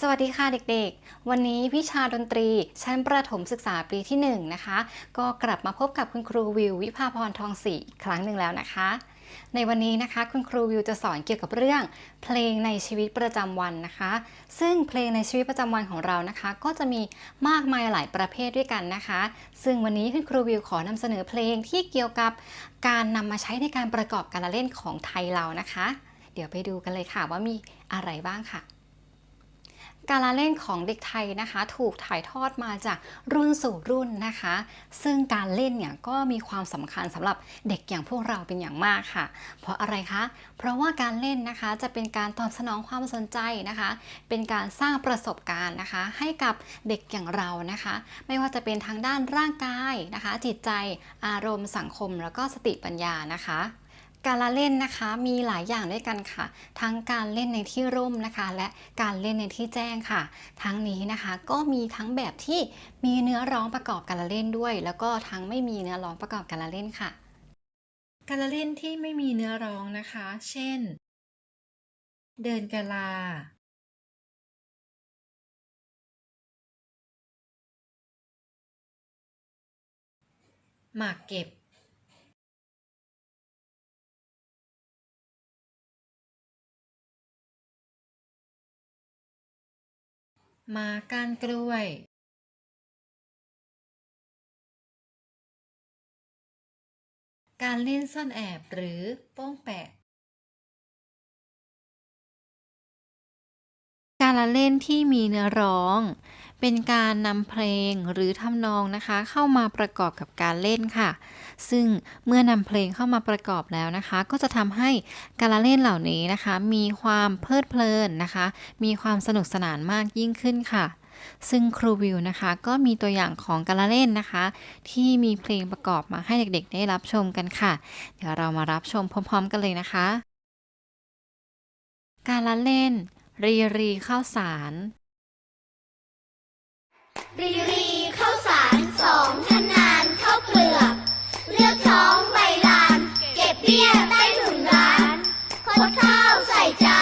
สวัสดีค่ะเด็กๆ วันนี้วิชาดนตรีชั้นประถมศึกษาปีที่1นะคะ ก็กลับมาพบกับคุณครูวิว วิภาพรทองศรีอีกครั้งหนึ่งแล้วนะคะ ในวันนี้นะคะคุณครูวิวจะสอนเกี่ยวกับเรื่อง เพลงในชีวิตประจำวันนะคะ ซึ่งเพลงในชีวิตประจำวันของเรานะคะ ก็จะมีมากมายหลายประเภทด้วยกันนะคะ ซึ่งวันนี้คุณครูวิวขอนำเสนอเพลงที่เกี่ยวกับการนำมาใช้ในการประกอบการละเล่นของไทยเรานะคะ เดี๋ยวไปดูกันเลยค่ะว่ามีอะไรบ้างค่ะ การละเล่นของเด็กไทยนะคะ ถูกถ่ายทอดมาจากรุ่นสู่รุ่นนะคะ ซึ่งการเล่นเนี่ยก็มีความสำคัญสำหรับเด็กอย่างพวกเราเป็นอย่างมากค่ะ เพราะอะไรคะ เพราะว่าการเล่นนะคะจะเป็นการตอบสนองความสนใจนะคะ เป็นการสร้างประสบการณ์นะคะ ให้กับเด็กอย่างเรานะคะ ไม่ว่าจะเป็นทางด้านร่างกายนะคะ จิตใจอารมณ์สังคม แล้วก็สติปัญญานะคะ การละเล่นนะคะมีหลายอย่างด้วยกันค่ะ ทั้งการเล่นในที่ร่มนะคะ และการเล่นในที่แจ้งค่ะ ทั้งนี้นะคะก็มีทั้งแบบที่มีเนื้อร้องประกอบการละเล่นด้วย แล้วก็ทั้งไม่มีเนื้อร้องประกอบการละเล่นค่ะ การละเล่นที่ไม่มีเนื้อร้องนะคะ เช่น เดินกะลา หมากเก็บ มาก้านกล้วยการเล่นซ่อนแอบหรือโป้งแปะ การละเล่นที่มีเนื้อร้อง เป็นการนำเพลงหรือทำนองนะคะ เข้ามาประกอบกับการเล่นค่ะ ซึ่งเมื่อนำเพลงเข้ามาประกอบแล้วนะคะ ก็จะทำให้การละเล่นเหล่านี้นะคะ มีความเพลิดเพลินนะคะ มีความสนุกสนานมากยิ่งขึ้นค่ะซึ่งครูวิวนะคะก็มีตัวอย่างของการละเล่นนะคะ ที่มีเพลงประกอบมาให้เด็กๆ ได้รับชมกันค่ะ เดี๋ยวเรามารับชมพร้อมๆ กันเลยนะคะ การละเล่น รีรีข้าวสาร รีรีข้าวสารสองทนานข้าวเปลือก เลือกท้องใบลาน เก็บเบี้ยใต้ถุนร้านคดข้าวใส่จา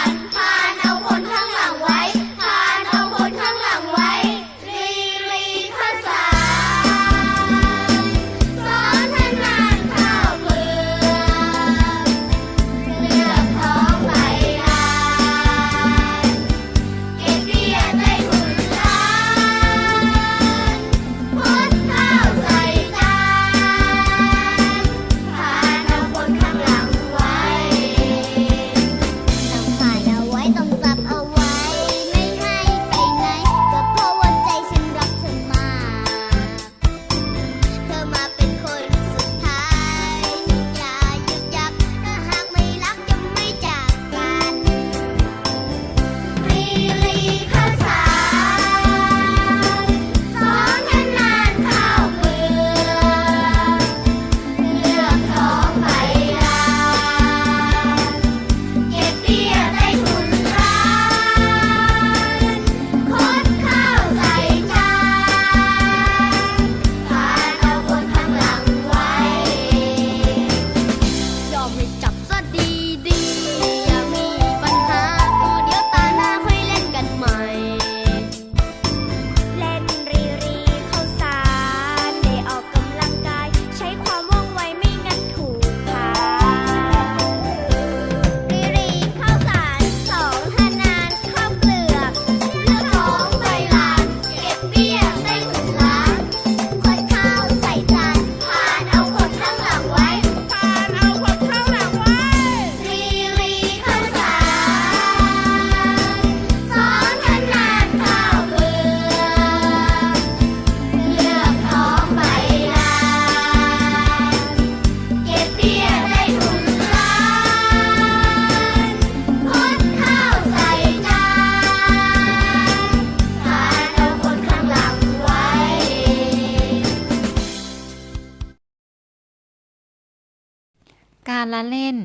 นพาน การละเล่น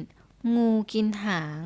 งูกินหาง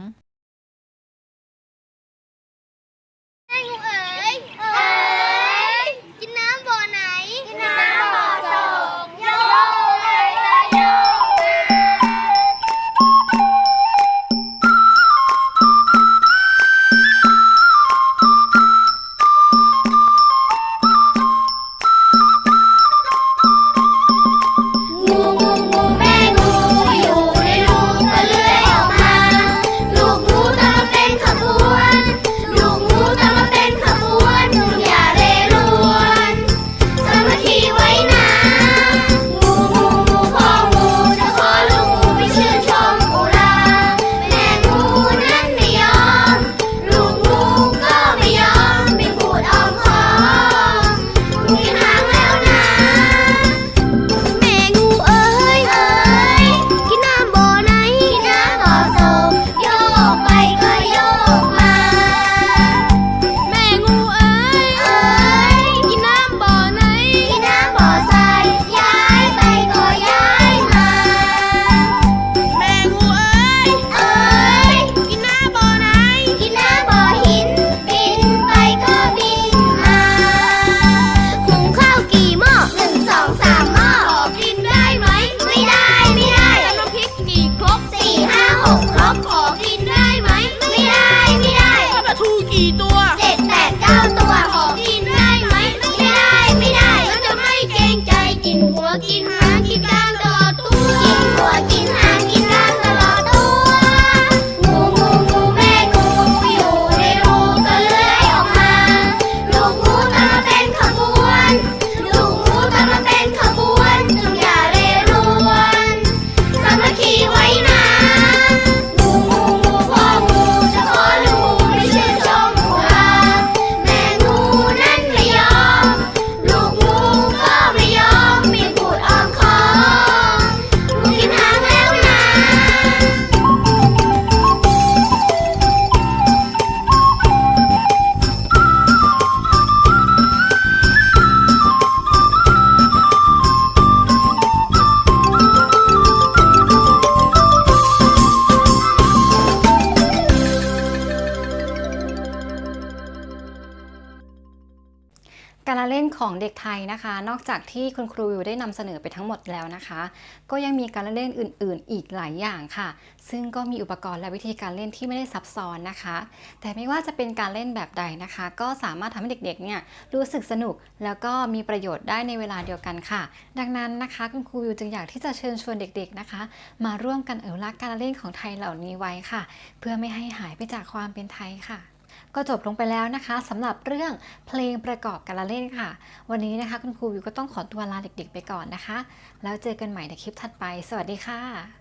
การละเล่นของเด็กไทยนะคะ นอกจากที่คุณครูวิวได้นำเสนอไปทั้งหมดแล้วนะคะ ก็ยังมีการละเล่นอื่น ๆ อีกหลายอย่างค่ะ ซึ่งก็มีอุปกรณ์และวิธีการเล่นที่ไม่ได้ซับซ้อนนะคะ แต่ไม่ว่าจะเป็นการเล่นแบบใดนะคะ ก็สามารถทำให้เด็ก ๆ เนี่ยรู้สึกสนุก แล้วก็มีประโยชน์ได้ในเวลาเดียวกันค่ะ ดังนั้นนะคะคุณครูวิวจึงอยากที่จะเชิญชวนเด็ก ๆ นะคะ มาร่วมกันอนุรักษ์การละเล่นของไทยเหล่านี้ไว้ค่ะ เพื่อไม่ให้หายไปจากความเป็นไทยค่ะ ก็จบลงไปแล้วนะคะสำหรับเรื่องเพลงประกอบการละเล่นค่ะ วันนี้นะคะคุณครูวิวก็ต้องขอตัวลาเด็กๆไปก่อนนะคะ แล้วเจอกันใหม่ในคลิปถัดไป สวัสดีค่ะ